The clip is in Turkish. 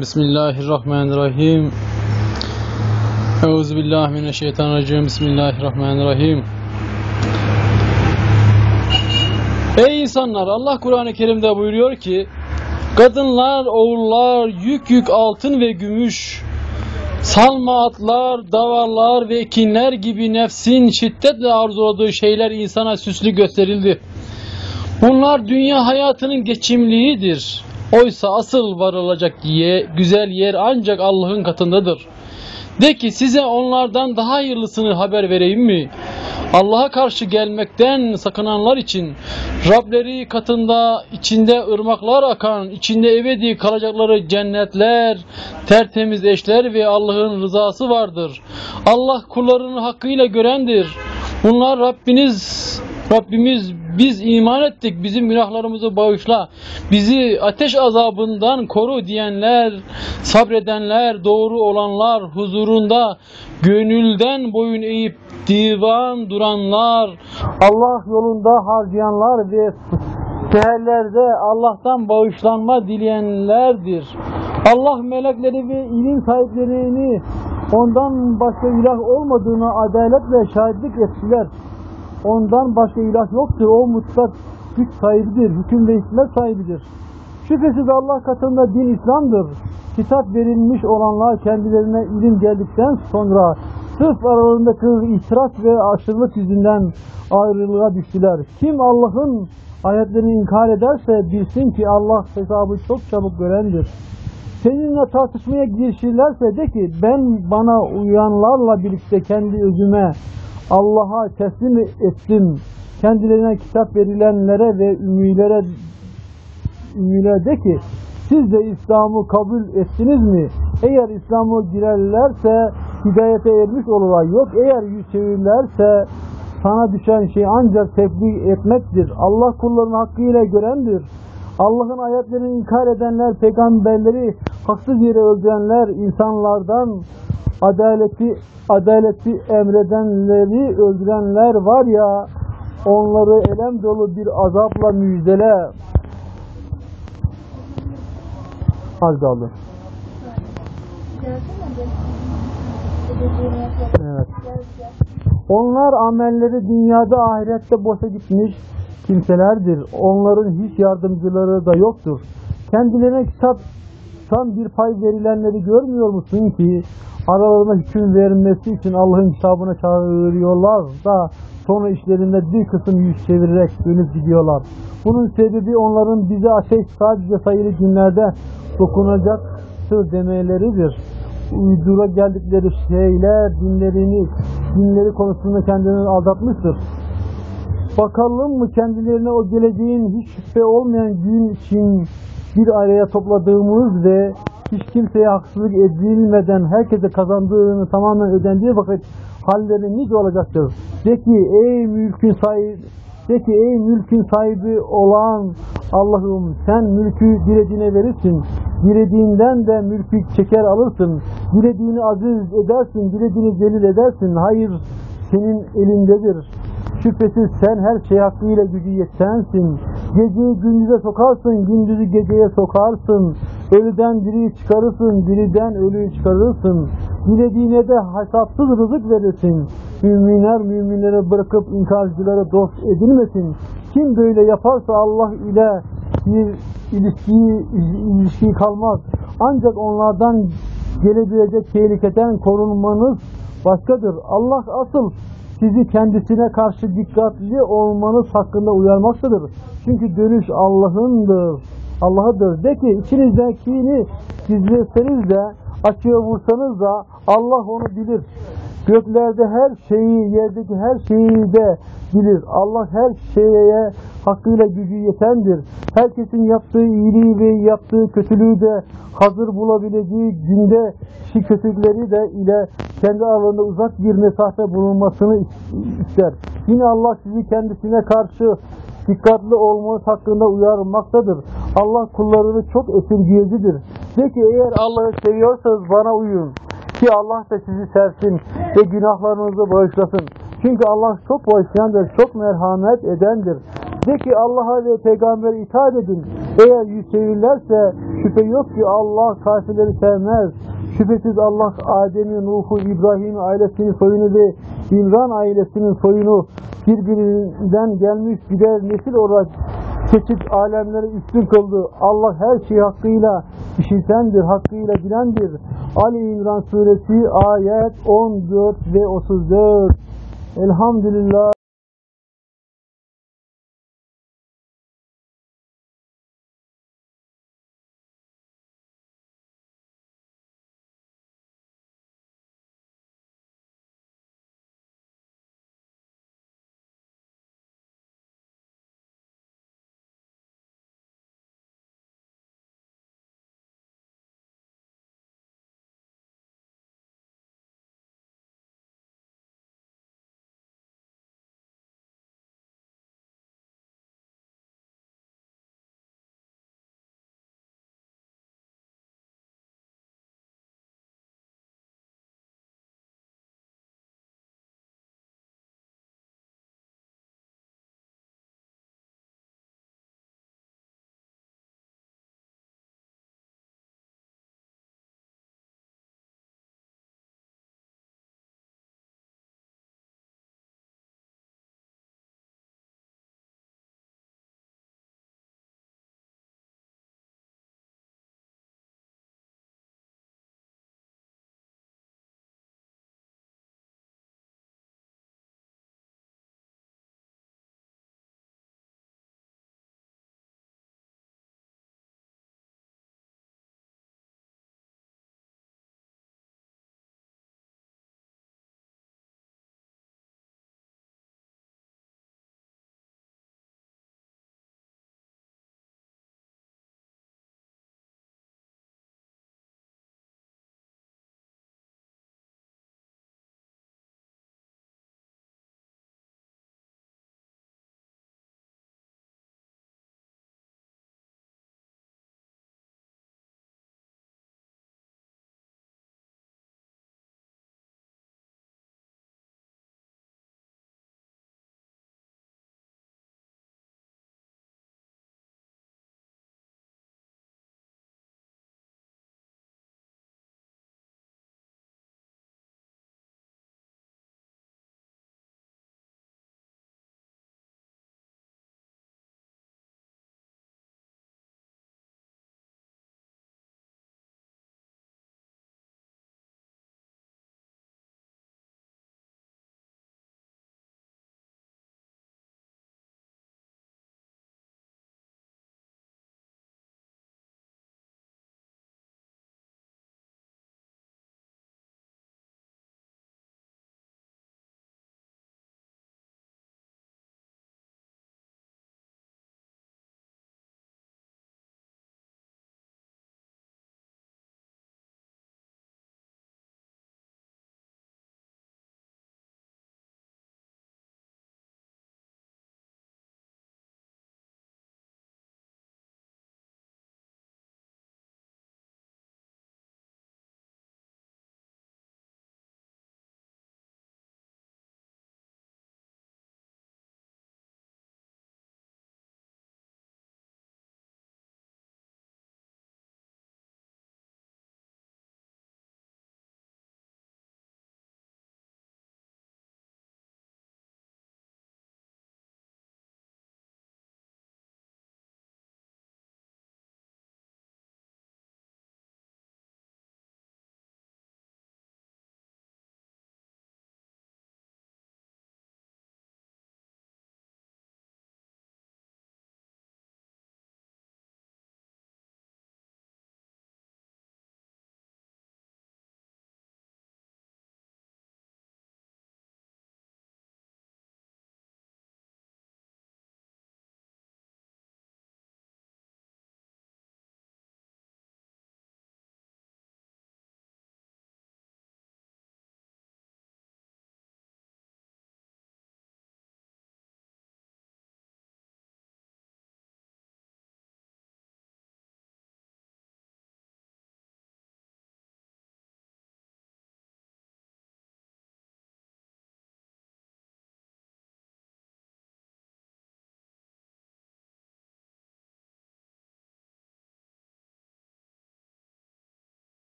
Bismillahirrahmanirrahim. Euzubillahimineşşeytanirracim. Bismillahirrahmanirrahim. Ey insanlar! Allah Kur'an-ı Kerim'de buyuruyor ki Kadınlar, oğullar, yük yük altın ve gümüş, salma atlar, davarlar ve ekinler gibi nefsin şiddetle arzuladığı şeyler insana süslü gösterildi. Bunlar dünya hayatının geçimliğidir. Oysa asıl varılacak ye, güzel yer ancak Allah'ın katındadır. De ki size onlardan daha hayırlısını haber vereyim mi? Allah'a karşı gelmekten sakınanlar için Rableri katında içinde ırmaklar akan, içinde ebedi kalacakları cennetler, tertemiz eşler ve Allah'ın rızası vardır. Allah kullarını hakkıyla görendir. Bunlar Rabbiniz Rabbimiz biz iman ettik bizim günahlarımızı bağışla bizi ateş azabından koru diyenler sabredenler doğru olanlar huzurunda gönülden boyun eğip divan duranlar Allah yolunda harcayanlar ve seherlerde Allah'tan bağışlanma dileyenlerdir. Allah melekleri ve ilim sahiplerini ondan başka ilah olmadığını adaletle şahitlik ettiler. Ondan başka ilah yoktur. O mutlak güç sahibidir. Hüküm ve hikmet sahibidir. Şüphesiz Allah katında din İslam'dır. Kitap verilmiş olanlar kendilerine ilim geldikten sonra sırf aralarındaki itiraz ve aşırılık yüzünden ayrılığa düştüler. Kim Allah'ın ayetlerini inkar ederse bilsin ki Allah hesabı çok çabuk görendir. Seninle tartışmaya girişirlerse de ki ben bana uyanlarla birlikte kendi özüme Allah'a teslim ettim. Kendilerine kitap verilenlere ve ümmilere, ümmilere de ki siz de İslam'ı kabul ettiniz mi? Eğer İslam'a girerlerse hidayete ermiş olurlar. Yok eğer yüz çevirirlerse sana düşen şey ancak tebliğ etmektir. Allah kullarını hakkıyla görendir. Allah'ın ayetlerini inkar edenler, peygamberleri haksız yere öldürenler, insanlardan adaleti adaleti emredenleri öldürenler var ya onları elem dolu bir azapla müjdele az kaldı. Evet. Onlar amelleri dünyada ahirette boşa gitmiş kimselerdir. Onların hiç yardımcıları da yoktur. Kendilerine kitap tam bir pay verilenleri görmüyor musun ki aralarına hüküm verilmesi için Allah'ın kitabına çağırıyorlar da sonra işlerinde bir kısım yüz çevirerek dönüp gidiyorlar. Bunun sebebi onların bize ateş sadece sayılı günlerde dokunacaktır demeleridir. Uydura geldikleri şeyler dinlerini, dinleri konusunda kendilerini aldatmıştır. Bakalım mı kendilerine o geleceğin hiç şüphe olmayan gün için bir araya topladığımız ve hiç kimseye haksızlık edilmeden herkese kazandığını tamamen ödendiği vakit halleri nice olacaktır. De ki ey mülkün sahibi de ki ey mülkün sahibi olan Allah'ım sen mülkü dilediğine verirsin. Dilediğinden de mülkü çeker alırsın. Dilediğini aziz edersin, dilediğini celil edersin. Hayır senin elindedir. Şüphesiz sen her şey hakkıyla gücü yetensin. Geceyi gündüze sokarsın, gündüzü geceye sokarsın. Ölüden diriyi çıkarırsın, diriden ölüyü çıkarırsın. Dilediğine de hesapsız rızık verirsin. Müminler müminlere bırakıp inkarcıları dost edilmesin. Kim böyle yaparsa Allah ile bir ilişki, ilişki kalmaz. Ancak onlardan gelebilecek tehlikeden korunmanız başkadır. Allah asıl sizi kendisine karşı dikkatli olmanız hakkında uyarmaktadır. Çünkü dönüş Allah'ındır. Allah'adır. De ki içinizdekini gizleseniz de açığa vursanız da Allah onu bilir. Göklerde her şeyi, yerdeki her şeyi de bilir. Allah her şeye hakkıyla gücü yetendir. Herkesin yaptığı iyiliği ve yaptığı kötülüğü de hazır bulabileceği günde şu kötülükleri de ile kendi aralarında uzak bir mesafe bulunmasını ister. Yine Allah sizi kendisine karşı dikkatli olmanız hakkında uyarmaktadır. Allah kullarını çok esirgeyicidir. De ki eğer Allah'ı seviyorsanız bana uyun. Ki Allah da sizi sevsin ve günahlarınızı bağışlasın. Çünkü Allah çok bağışlayandır, çok merhamet edendir. De ki Allah'a ve Peygamber'e itaat edin. Eğer yüz çevirirlerse şüphe yok ki Allah kafirleri sevmez. Şüphesiz Allah Adem'i, Nuh'u, İbrahim'i, ailesinin soyunu ve İmran ailesinin soyunu birbirinden gelmiş birer nesil olarak seçip alemleri üstün kıldı. Allah her şeyi hakkıyla işitendir, hakkıyla bilendir. Ali İmran suresi ayet 14 ve 34. Elhamdülillah.